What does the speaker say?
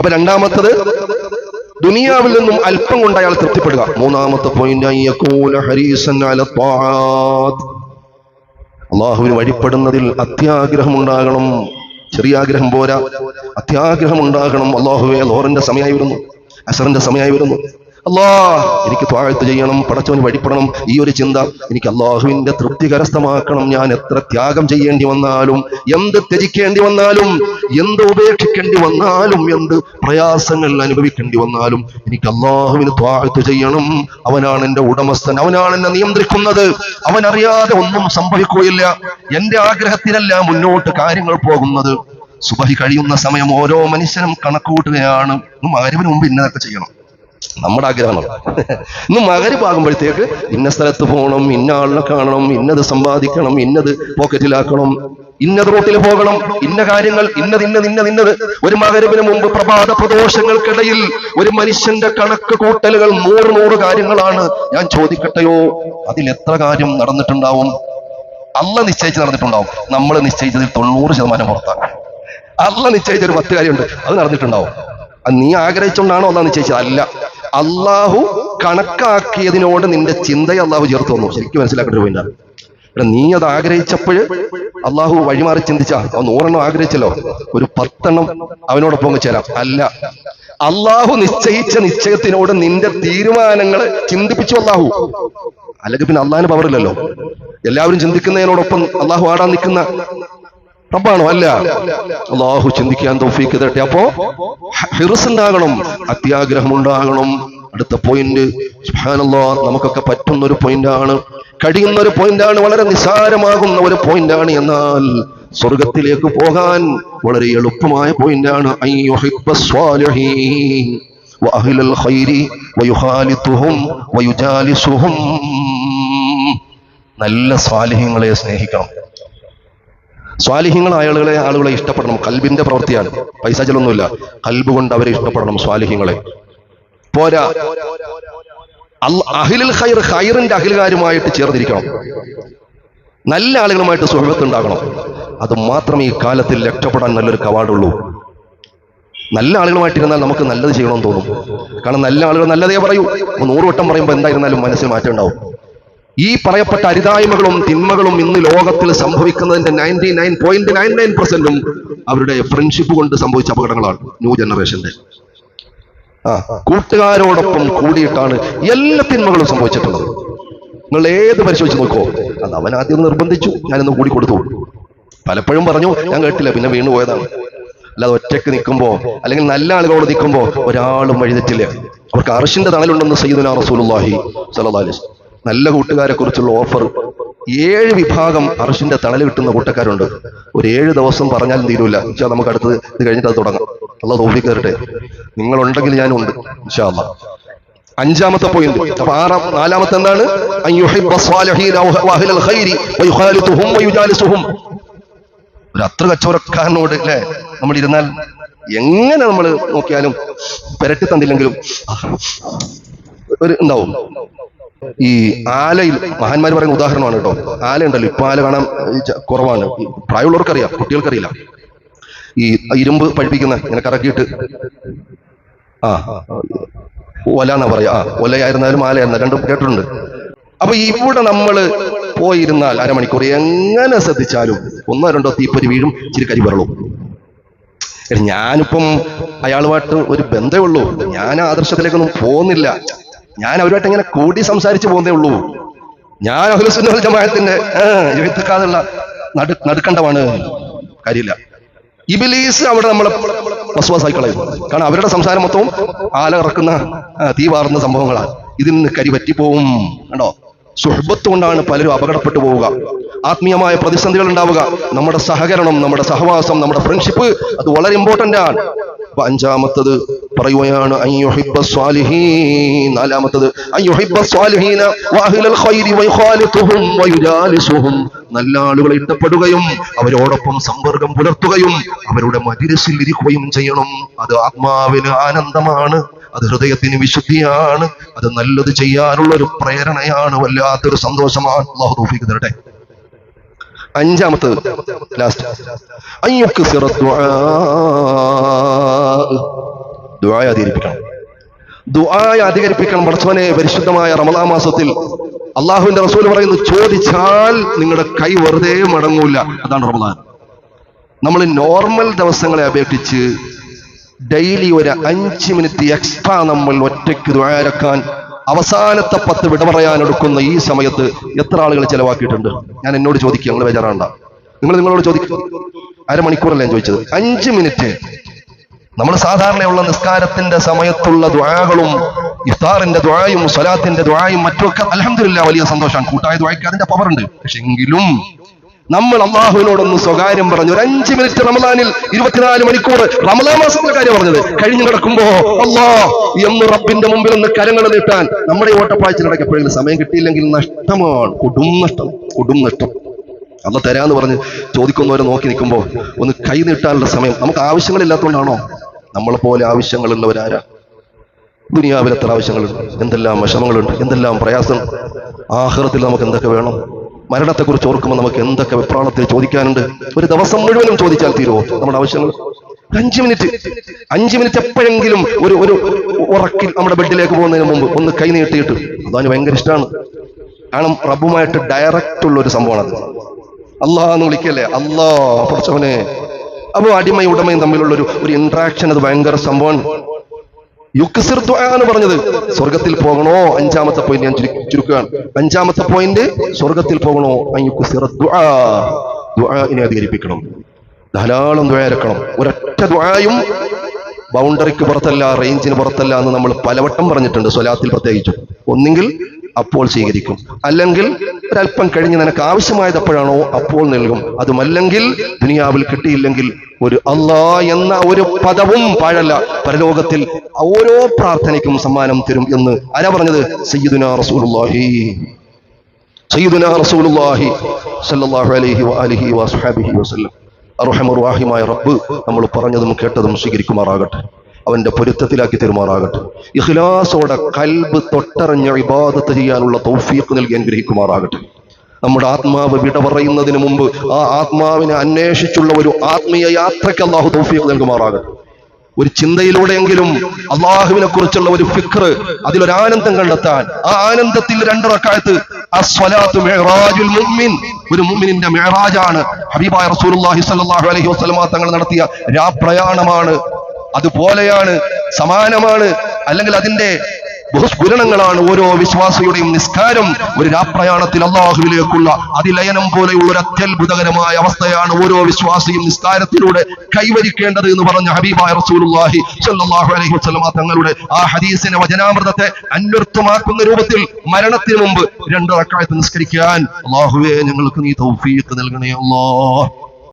അപ്പൊ രണ്ടാമത്തത് ദുനിയാവിൽ നിന്നും അല്പം കൊണ്ട് അയാൾ തൃപ്തിപ്പെടുക. മൂന്നാമത്തെ പോയിന്റ് അള്ളാഹുവിന് വഴിപ്പെടുന്നതിൽ അത്യാഗ്രഹം ഉണ്ടാകണം. ചെറിയ ആഗ്രഹം പോരാ. അത്യാഗ്രഹം ഉണ്ടാകണം. അള്ളാഹുവെ ലോറിന്റെ സമയമായി വരുന്നു. അസറിന്റെ സമയമായി വരുന്നു. അല്ലാ എനിക്ക് താഴ്ത്തു ചെയ്യണം പടച്ചവന് വഴിപ്പെടണം. ഈ ഒരു ചിന്ത എനിക്ക് അള്ളാഹുവിന്റെ തൃപ്തി കരസ്ഥമാക്കണം ഞാൻ എത്ര ത്യാഗം ചെയ്യേണ്ടി വന്നാലും എന്ത് ത്യജിക്കേണ്ടി വന്നാലും എന്ത് ഉപേക്ഷിക്കേണ്ടി വന്നാലും എന്ത് പ്രയാസങ്ങൾ അനുഭവിക്കേണ്ടി വന്നാലും എനിക്ക് അള്ളാഹുവിന് താഴ്ത്തു ചെയ്യണം. അവനാണ് എന്റെ ഉടമസ്ഥൻ. അവനാണ് എന്നെ നിയന്ത്രിക്കുന്നത്. അവൻ അറിയാതെ ഒന്നും സംഭവിക്കുകയില്ല. എന്റെ ആഗ്രഹത്തിനല്ല മുന്നോട്ട് കാര്യങ്ങൾ പോകുന്നത്. സുബഹി കഴിയുന്ന സമയം ഓരോ മനുഷ്യനും കണക്കുകൂട്ടുകയാണ്. മകരവിന് മുമ്പ് ഇന്നതൊക്കെ ചെയ്യണം. നമ്മുടെ ആഗ്രഹമാണ്. ഇന്ന് മകരിപ്പാകുമ്പോഴത്തേക്ക് ഇന്ന സ്ഥലത്ത് പോകണം ഇന്ന ആളിനെ കാണണം ഇന്നത് സമ്പാദിക്കണം ഇന്നത് പോക്കറ്റിലാക്കണം ഇന്നത് റൂട്ടിൽ പോകണം ഇന്ന കാര്യങ്ങൾ ഇന്നത് ഇന്നത് ഇന്നത് ഇന്നത്. ഒരു മകരവിന് മുമ്പ് പ്രഭാത പ്രദോഷങ്ങൾക്കിടയിൽ ഒരു മനുഷ്യന്റെ കണക്ക് കൂട്ടലുകൾ നൂറ് നൂറ് കാര്യങ്ങളാണ്. ഞാൻ ചോദിക്കട്ടെയോ? അതിൽ എത്ര കാര്യം നടന്നിട്ടുണ്ടാവും? അല്ല നിശ്ചയിച്ച് നടന്നിട്ടുണ്ടാവും. നമ്മൾ നിശ്ചയിച്ചതിൽ തൊണ്ണൂറ് ശതമാനം പുറത്താണ്. അല്ല നിശ്ചയിച്ച ഒരു പത്ത് കാര്യമുണ്ട്. അത് നടന്നിട്ടുണ്ടാവും. നീ ആഗ്രഹിച്ചുകൊണ്ടാണോ അല്ല നിശ്ചയിച്ചത്? അല്ല. അള്ളാഹു കണക്കാക്കിയതിനോട് നിന്റെ ചിന്തയെ അള്ളാഹു ചേർത്ത് വന്നു ശരിക്കും മനസ്സിലാക്കേണ്ട പോയിന്റ് നീ അത് ആഗ്രഹിച്ചപ്പോൾ അള്ളാഹു വഴിമാറി ചിന്തിച്ച നൂറെണ്ണം ആഗ്രഹിച്ചല്ലോ. ഒരു പത്തെണ്ണം അവനോടൊപ്പം ചേരാം. അല്ല. അള്ളാഹു നിശ്ചയിച്ച നിശ്ചയത്തിനോട് നിന്റെ തീരുമാനങ്ങൾ ചിന്തിപ്പിച്ചു അള്ളാഹു അല്ലെങ്കിൽ പിന്നെ അള്ളാഹിന് പവറില്ലല്ലോ എല്ലാവരും ചിന്തിക്കുന്നതിനോടൊപ്പം അള്ളാഹു ആടാൻ നിൽക്കുന്ന റബ്ബാണോ അല്ല. അള്ളാഹു ചിന്തിക്കാൻ തൗഫീക്ക് തരട്ടെ. അപ്പോ ഹിറസ് ഉണ്ടാകണം അത്യാഗ്രഹം ഉണ്ടാകണം. അടുത്ത പോയിന്റ് നമുക്കൊക്കെ പറ്റുന്ന ഒരു പോയിന്റാണ് കഴിയുന്ന ഒരു പോയിന്റാണ് വളരെ നിസാരമാകുന്ന ഒരു പോയിന്റാണ് എന്നാൽ സ്വർഗത്തിലേക്ക് പോകാൻ വളരെ എളുപ്പമായ പോയിന്റാണ് നല്ല സ്വാലിഹ്യങ്ങളെ സ്നേഹിക്കണം. സ്വാലിഹ്യങ്ങളായ ആളുകളെ ആളുകളെ ഇഷ്ടപ്പെടണം. കൽബിന്റെ പ്രവൃത്തിയാണ്. പൈസ ചെലൊന്നുമില്ല കൽബ് കൊണ്ട് അവരെ ഇഷ്ടപ്പെടണം സ്വാലിഹ്യങ്ങളെ. പോരാ. അഹിലിൽ ഹൈർ ഖൈർ ഖൈറിന്റെ അഖിലുകാരുമായിട്ട് ചേർന്നിരിക്കണം. നല്ല ആളുകളുമായിട്ട് സുഹൃത്ത് ഉണ്ടാകണം അത് മാത്രമേ ഈ കാലത്തിൽ രക്ഷപ്പെടാൻ നല്ലൊരു കവാടുള്ളൂ. നല്ല ആളുകളുമായിട്ടിരുന്നാൽ നമുക്ക് നല്ലത് ചെയ്യണമെന്ന് തോന്നും. കാരണം നല്ല ആളുകൾ നല്ലതേ പറയൂ. നൂറ് വട്ടം പറയുമ്പോൾ എന്തായിരുന്നാലും മനസ്സിൽ മാറ്റം ഉണ്ടാവും. ഈ പറയപ്പെട്ട അരിതായ്മകളും തിന്മകളും ഇന്ന് ലോകത്തിൽ സംഭവിക്കുന്നതിന്റെ ninety nine point nine nine പെർസെന്റും അവരുടെ ഫ്രണ്ട്ഷിപ്പ് കൊണ്ട് സംഭവിച്ച അപകടങ്ങളാണ് ന്യൂ ജനറേഷന്റെ ആ കൂട്ടുകാരോടൊപ്പം കൂടിയിട്ടാണ് എല്ലാ തിന്മകളും സംഭവിച്ചിട്ടുള്ളത്. നിങ്ങൾ ഏത് പരിശോധിച്ച് നോക്കോ അത് അവൻ ആദ്യം നിർബന്ധിച്ചു ഞാനൊന്ന് കൂടി കൊടുത്തു. പലപ്പോഴും പറഞ്ഞു ഞാൻ കേട്ടില്ല പിന്നെ വീണു പോയതാണ്. അല്ലാതെ ഒറ്റയ്ക്ക് നിൽക്കുമ്പോ അല്ലെങ്കിൽ നല്ല ആളുകളോട് നിൽക്കുമ്പോ ഒരാളും വഴിതെറ്റില്ല. അവർക്ക് അറിഷിന്റെ തണലുണ്ടെന്ന് സയ്യിദുന റസൂലുള്ളാഹി വസല്ലം. നല്ല കൂട്ടുകാരെ കുറിച്ചുള്ള ഓഫർ. ഏഴ് വിഭാഗം അർഷിന്റെ തണൽ കിട്ടുന്ന കൂട്ടക്കാരുണ്ട്. ഒരു ഏഴ് ദിവസം പറഞ്ഞാലും തീരൂല. പക്ഷേ നമുക്ക് അടുത്തത് ഇത് കഴിഞ്ഞിട്ട് അത് തുടങ്ങാം. അല്ല തോഫി കയറട്ടെ നിങ്ങളുണ്ടെങ്കിൽ ഞാനും ഉണ്ട് ഇൻഷാ അല്ലാ. അഞ്ചാമത്തെ പോയിന്റ് അപ്പൊ ആറാം നാലാമത്തെ എന്താണ്? ഒരു അത്ര കച്ചവടക്കാരനോട് അല്ലെ? നമ്മൾ ഇരുന്നാൽ എങ്ങനെ നമ്മൾ നോക്കിയാലും പെരട്ടി തന്നില്ലെങ്കിലും ഒരു ഉണ്ടാവും ഈ ആലയിൽ മഹാന്മാർ പറയുന്ന ഉദാഹരണമാണ് കേട്ടോ. ആല ഉണ്ടല്ലോ. ഇപ്പൊ ആല കാണാൻ കുറവാണ്. പ്രായമുള്ളവർക്കറിയാം. കുട്ടികൾക്കറിയില്ല. ഈ ഇരുമ്പ് പഠിപ്പിക്കുന്ന ഇങ്ങനെ കറക്കിയിട്ട് ആ ഒല എന്നാ പറയാ. ആ ഒലയായിരുന്നാലും ആലയായിരുന്നാലും രണ്ടും കേട്ടിട്ടുണ്ട്. അപ്പൊ ഇവിടെ നമ്മൾ പോയിരുന്നാൽ അരമണിക്കൂർ എങ്ങനെ ശ്രദ്ധിച്ചാലും ഒന്നോ രണ്ടോ തീപ്പൊരി വീഴും ഇച്ചിരി കരി പറളും ഞാനിപ്പം അയാളുമായിട്ട് ഒരു ബന്ധമേ ഉള്ളൂ. ഞാൻ ആദർശത്തിലേക്കൊന്നും പോകുന്നില്ല ഞാൻ അവരുമായിട്ട് ഇങ്ങനെ കൂടി സംസാരിച്ചു പോകുന്നേ ഉള്ളൂ. ഞാൻ അഹുലസുന്ന ജമാഅത്തിന്റെ എഴുത്തക്കാതുള്ള നടു നടുക്കണ്ടമാണ് കാര്യമില്ല. ഇബിലീസ് അവിടെ നമ്മളെ വസ്വാസായിക്കളയും. കാരണം അവരുടെ സംസാരം മൊത്തവും ആല ഇറക്കുന്ന തീ വാർന്ന സംഭവങ്ങളാണ് ഇതിൽ നിന്ന് കരി പറ്റിപ്പോവും കണ്ടോ? സുഹബത്ത് കൊണ്ടാണ് പലരും അപകടപ്പെട്ടു പോവുക. ആത്മീയമായ പ്രതിസന്ധികൾ ഉണ്ടാവുക. നമ്മുടെ സഹകരണം നമ്മുടെ സഹവാസം നമ്മുടെ ഫ്രണ്ട്ഷിപ്പ് അത് വളരെ ഇമ്പോർട്ടന്റ് ആണ്. അപ്പൊ അഞ്ചാമത്തത് പറയുകയാണ് നാലാമത്തത് നല്ല ആളുകളെ ഇഷ്ടപ്പെടുകയും അവരോടൊപ്പം സമ്പർക്കം പുലർത്തുകയും അവരുടെ മതിരസിൽ ഇരിക്കുകയും ചെയ്യണം. അത് ആത്മാവിന് ആനന്ദമാണ് അത് ഹൃദയത്തിന് വിശുദ്ധിയാണ് അത് നല്ലത് ചെയ്യാനുള്ള ഒരു പ്രേരണയാണ് വല്ലാത്തൊരു സന്തോഷമാണ്. അള്ളാഹു തൗഫീഖ് തരട്ടെ. അഞ്ചാമത്തത്. ലാസ്റ്റ് ദുആയ അധികരിപ്പിക്കണം. ദുആയ അധികരിപ്പിക്കണം പഠിച്ചവനെ പരിശുദ്ധമായ റമദാ മാസത്തിൽ. അള്ളാഹുവിന്റെ റസൂൽ പറയുന്നു ചോദിച്ചാൽ നിങ്ങളുടെ കൈ വെറുതെ മടങ്ങൂല. അതാണ് റമദാൻ. നമ്മൾ നോർമൽ ദിവസങ്ങളെ അപേക്ഷിച്ച് ഡെയിലി ഒരു അഞ്ച് മിനിറ്റ് എക്സ്ട്രാ നമ്മൾ ഒറ്റയ്ക്ക് ദ്വാരക്കാൻ അവസാനത്തെ പത്ത് വിട പറയാൻ എടുക്കുന്ന ഈ സമയത്ത് എത്ര ആളുകൾ ചെലവാക്കിയിട്ടുണ്ട്? ഞാൻ എന്നോട് ചോദിക്കുക നിങ്ങൾ ബേജാറാണ്ട. നിങ്ങൾ നിങ്ങളോട് ചോദിക്കും. അരമണിക്കൂറല്ല ഞാൻ ചോദിച്ചത്? അഞ്ച് മിനിറ്റ്. നമ്മൾ സാധാരണയുള്ള നിസ്കാരത്തിന്റെ സമയത്തുള്ള ദ്വാകളും ഇഫ്താറിന്റെ ദ്വായും സ്വലാത്തിന്റെ ദ്വായും മറ്റുമൊക്കെ അലഹമില്ല വലിയ സന്തോഷമാണ്. കൂട്ടായ ദ്വായ്ക്ക് അതിന്റെ പവറുണ്ട് ഉണ്ട്. പക്ഷെ എങ്കിലും നമ്മൾ അള്ളാഹുവിനോടൊന്ന് സ്വകാര്യം പറഞ്ഞു. ഒരു അഞ്ച് മിനിറ്റ് റമദാനിൽ ഇരുപത്തിനാല് മണിക്കൂർ റമദാ മാസത്തിന്റെ കാര്യം പറഞ്ഞത്. കഴിഞ്ഞു കിടക്കുമ്പോ അള്ളാ എന്ന് റബ്ബിന്റെ മുമ്പിൽ ഒന്ന് കരങ്ങൾ നീട്ടാൻ നമ്മുടെ ഓട്ടപ്പാഴ്ച എപ്പോഴെങ്കിലും സമയം കിട്ടിയില്ലെങ്കിൽ നഷ്ടമാണ്. കൊടും നഷ്ടം കൊടും നഷ്ടം. അല്ല തരാന്ന് പറഞ്ഞ് ചോദിക്കുന്നവരെ നോക്കി നിൽക്കുമ്പോൾ ഒന്ന് കൈ നീട്ടാനുള്ള സമയം നമുക്ക് ആവശ്യങ്ങളില്ലാത്തതുകൊണ്ടാണോ? നമ്മളെ പോലെ ആവശ്യങ്ങളുള്ളവരാരാ? ദുനിയാവിൽ ആവശ്യങ്ങളുണ്ട്? എന്തെല്ലാം വിഷമങ്ങളുണ്ട്? എന്തെല്ലാം പ്രയാസം ആഹ്റത്തിൽ നമുക്ക് എന്തൊക്കെ വേണം? മരണത്തെക്കുറിച്ച് ഓർക്കുമ്പോൾ നമുക്ക് എന്തൊക്കെ വിപ്രാണത്തിൽ ചോദിക്കാനുണ്ട്? ഒരു ദിവസം മുഴുവനും ചോദിച്ചാൽ തീരുമോ? നമ്മുടെ ആവശ്യങ്ങൾ അഞ്ച് മിനിറ്റ്. അഞ്ച് മിനിറ്റ് എപ്പോഴെങ്കിലും ഒരു ഒരു ഉറക്കിൽ നമ്മുടെ ബെഡിലേക്ക് പോകുന്നതിന് മുമ്പ് ഒന്ന് കൈ നീട്ടിയിട്ട്. അതാണ് ഭയങ്കര ഇഷ്ടമാണ്. കാരണം റബ്ബുമായിട്ട് ഡയറക്റ്റ് ഉള്ള ഒരു സംഭവമാണ് അത്. അള്ളാ എന്ന് വിളിക്കല്ലേ? അള്ളാ പഠിച്ചവനെ. അപ്പൊ അടിമയും ഉടമയും തമ്മിലുള്ള ഒരു ഒരു ഇന്ററാക്ഷൻ അത് ഭയങ്കര സംഭവമാണ്. യുക്സിർ എന്ന് പറഞ്ഞത്. സ്വർഗത്തിൽ പോകണോ? അഞ്ചാമത്തെ പോയിന്റ് ഞാൻ ചുരുക്കി- ചുരുക്കുകയാണ്. അഞ്ചാമത്തെ പോയിന്റ് സ്വർഗത്തിൽ പോകണോ? ദുആ. ദുആഇനെ അധികരിപ്പിക്കണം. ധാരാളം ദുആ ഇറക്കണം. ഒരൊറ്റ ദുആയും ബൗണ്ടറിക്ക് പുറത്തല്ല റേഞ്ചിന് പുറത്തല്ല എന്ന് നമ്മൾ പലവട്ടം പറഞ്ഞിട്ടുണ്ട്. സ്വലാത്തിൽ പ്രത്യേകിച്ചും. ഒന്നെങ്കിൽ അപ്പോൾ സ്വീകരിക്കും. അല്ലെങ്കിൽ ഒരല്പം കഴിഞ്ഞ് നിനക്ക് ആവശ്യമായത് എപ്പോഴാണോ അപ്പോൾ നൽകും. അതുമല്ലെങ്കിൽ ദുനിയാവിൽ കിട്ടിയില്ലെങ്കിൽ ഒരു അള്ളാ എന്ന ഒരു പദവും പാഴല്ല. പരലോകത്തിൽ ഓരോ പ്രാർത്ഥനയ്ക്കും സമ്മാനം തരും എന്ന് ആരാ പറഞ്ഞത്? സയ്യിദുനാ റസൂലുള്ളാഹി. സയ്യിദുനാ റസൂലുള്ളാഹി സല്ലല്ലാഹു അലൈഹി വആലിഹി വസ്ഹബിഹി വസല്ലം. അർഹമറുവാഹിമായ റബ്ബ് നമ്മൾ പറഞ്ഞതും കേട്ടതും സ്വീകരിക്കുമാറാകട്ടെ. അവന്റെ പൊരുത്തത്തിലാക്കി തെരുമാറാകട്ടെ. ഇഖ്ലാസോടെ കൽബ് തൊട്ടറിഞ്ഞ ഇബാദത്ത് ചെയ്യാനുള്ള തൗഫീഖ് നൽകി അനുഗ്രഹിക്കുമാറാകട്ടെ. നമ്മുടെ ആത്മാവ് വിട പറയുന്നതിന് മുമ്പ് ആ ആത്മാവിനെ അന്വേഷിച്ചുള്ള ഒരു ആത്മീയ യാത്രയ്ക്ക് അള്ളാഹു തൗഫീഖ് നൽകുമാറാകട്ടെ. ഒരു ചിന്തയിലൂടെയെങ്കിലും അള്ളാഹുവിനെ കുറിച്ചുള്ള ഒരു ഫിക്ർ അതിലൊരു ആനന്ദം കണ്ടെത്താൻ ആ ആനന്ദത്തിൽ രണ്ടറക്കാലത്ത് ഒരു മുഅ്മിനിന്റെ മേറാജാണ് ഹബീബായ റസൂലുള്ളാഹി സ്വല്ലല്ലാഹു അലൈഹി തങ്ങൾ നടത്തിയ രാപ്രയാണമാണ്. അതുപോലെയാണ് സമാനമാണ് അല്ലെങ്കിൽ അതിന്റെ ബഹുസ്ഫുരണങ്ങളാണ് ഓരോ വിശ്വാസിയുടെയും നിസ്കാരം. ഒരു രാപ്രയാണത്തിൽ അള്ളാഹുവിലേക്കുള്ള അതിലയനം പോലെയുള്ള ഒരു അത്യത്ഭുതകരമായ അവസ്ഥയാണ് ഓരോ വിശ്വാസിയും നിസ്കാരത്തിലൂടെ കൈവരിക്കേണ്ടത് എന്ന് പറഞ്ഞ ഹബീബായ റസൂലുള്ളാഹി സ്വല്ലല്ലാഹു അലൈഹി വസല്ലമ തങ്ങളുടെ ആ ഹദീസിനെ വചനാമൃതത്തെ അന്വർത്ഥമാക്കുന്ന രൂപത്തിൽ മരണത്തിന് മുമ്പ് രണ്ട് റക്കായത്ത് നിസ്കരിക്കാൻ. അള്ളാഹുവേ ഞങ്ങൾക്ക് നീ തൗഫീഖ് നൽകണേ അല്ലാ